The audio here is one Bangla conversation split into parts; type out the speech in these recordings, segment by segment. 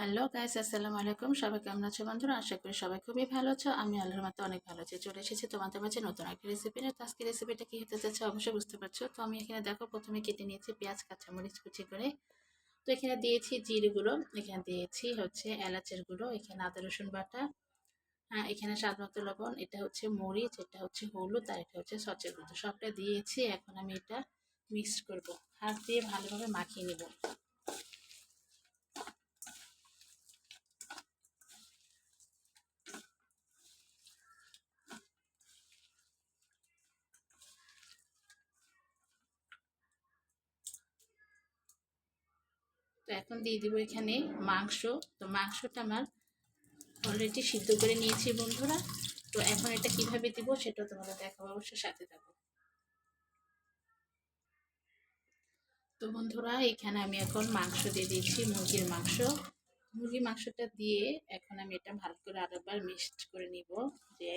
হ্যালো গাইস, আসসালামু আলাইকুম। সবাই কেমন আছো বন্ধুরা? আশা করি সবাই খুবই ভালো আছো। আমি আল্লাহর মতো অনেক ভালো আছি। চলে এসেছি তোমাদের মাঝে নতুন একটা রেসিপি নিয়ে। তো আজকে রেসিপিটা কি হতে যাচ্ছে অবশ্যই বুঝতে পারছ। তো আমি এখানে দেখো, প্রথমে কেটে নিয়েছি পেঁয়াজ, কাঁচামরিচ কুচি করে। তো এখানে দিয়েছি জিরে গুঁড়ো এখানে দিয়েছি হচ্ছে এলাচের গুঁড়ো, এখানে আদা, রসুন বাটা হ্যাঁ এখানে স্বাদ মতো লবণ, এটা হচ্ছে মরিচ, এটা হচ্ছে হলুদ, আর এটা হচ্ছে সচের গুঁড়ো। সবটা দিয়েছি, এখন আমি এটা মিক্স করব। হাত দিয়ে ভালোভাবে মাখিয়ে নেব। তো এখন দিয়ে দিব এখানে মাংস। তো মাংসটা আমার অলরেডি সিদ্ধ করে নিয়েছি বন্ধুরা। তো এখন এটা কীভাবে দিব সেটা তোমাদের দেখাবো, অবশ্যই সাথে থাকো। তো বন্ধুরা, এখানে আমি এখন মাংস দিয়ে দিয়েছি, মুরগির মাংস। মুরগির মাংসটা দিয়ে এখন আমি এটা ভালো করে আরেকবার মিক্সড করে নিব। যে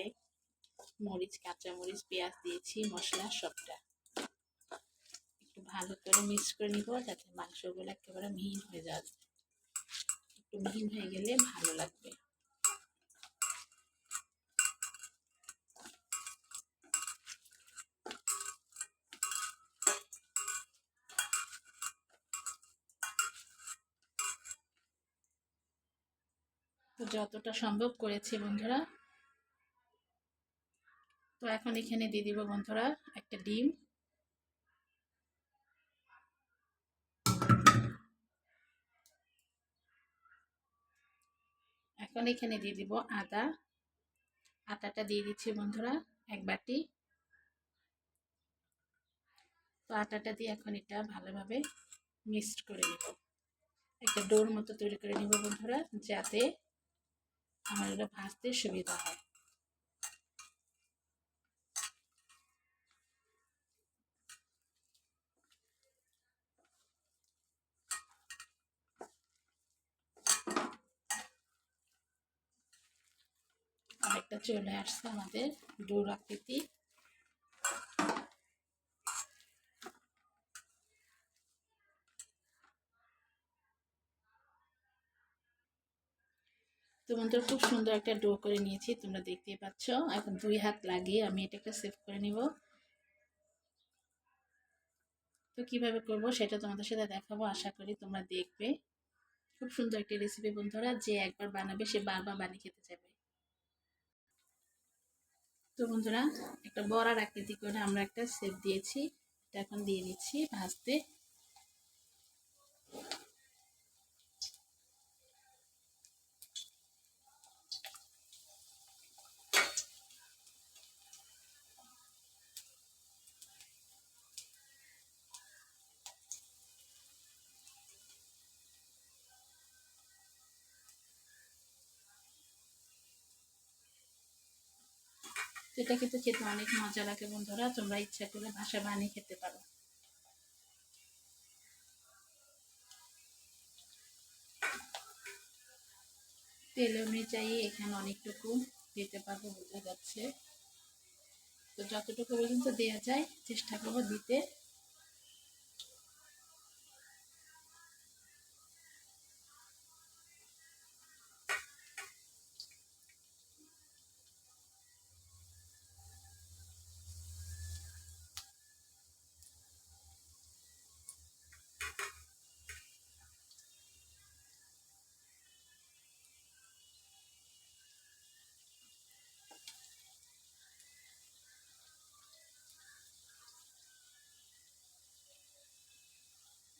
মরিচ, কাঁচা মরিচ, পেঁয়াজ দিয়েছি, মশলা, সবটা। ভালো করে মিক্স করে নিব, যাতে মাংসগুলো একেবারে মিহিন হয়ে যাবে। একটু মিহিন হয়ে গেলে ভালো লাগবে। তো যতটা সম্ভব করেছি বন্ধুরা। তো এখন এখানে দিয়ে দিব বন্ধুরা একটা ডিম। এখন এখানে দিয়ে দিব আদা। আটাটা দিয়ে দিচ্ছি বন্ধুরা, এক বাটি। তো আটাটা দিয়ে এখন এটা ভালোভাবে মিক্সড করে নেব। একটা ডোর মতো তৈরি করে নেব বন্ধুরা, যাতে আমার এটা ভাজতে সুবিধা হয়। অনেকটা চলে আসছে আমাদের ডোর আকৃতি। তো বন্ধুরা, খুব সুন্দর একটা ডো করে নিয়েছি, তোমরা দেখতেই পাচ্ছ। এখন দুই হাত লাগিয়ে আমি এটাকে সেভ করে নিব। তো কীভাবে করব সেটা তোমাদের সাথে দেখাবো, আশা করি তোমরা দেখবে। খুব সুন্দর একটা রেসিপি বন্ধুরা, যে একবার বানাবে সে বারবার বানিয়ে খেতে যাবে তো বন্ধুরা, একটা বড়ার আকৃতি করে আমরা একটা সেপ দিয়েছি। এটা এখন দিয়ে দিচ্ছি ভাজতে। এটা কিন্তু খেতে অনেক মজা লাগে বন্ধুরা, তোমরা ইচ্ছা করলে ভাষা বানিয়ে খেতে পারো। তেল অনুযায়ী এখানে অনেকটুকু দিতে পারব বোঝা যাচ্ছে। তো যতটুকু পর্যন্ত দেওয়া যায়, চেষ্টা করব দিতে।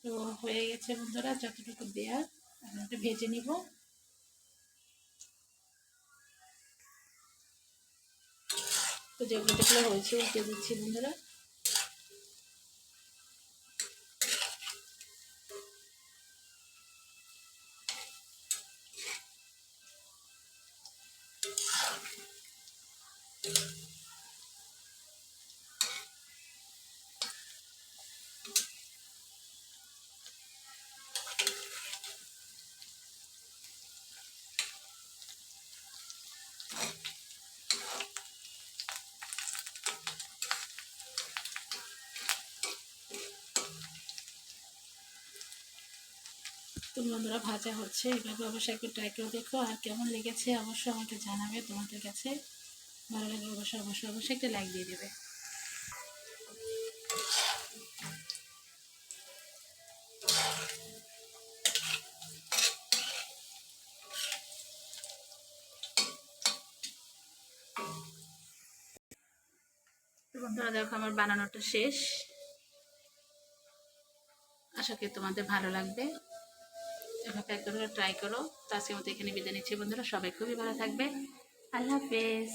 তো হয়ে গেছে বন্ধুরা, যতটুকু দেয়া, আমি একটু ভেজে নিব তো যেগুলো যেগুলো হয়েছে উঠে দিচ্ছি বন্ধুরা Thank you. বন্ধুরা, ভাজা হচ্ছে। এভাবে অবশ্যই একটু ট্রাই করে দেখো। আর কেমন লেগেছে অবশ্যই আমাকে জানাবে তোমাদের কাছে। ভালো লাগলে অবশ্যই অবশ্যই অবশ্যই একটা লাইক দিয়ে দেবে। বন্ধুরা, দেখো আমার বানানোটা শেষ। আশা করি তোমাদের ভালো লাগবে। এভাবে একদম ট্রাই করো। তো আজকের মতো এখানে বিদায় নিচ্ছি বন্ধুরা, সবাই খুবই ভালো থাকবে। আল্লাহ হাফেজ।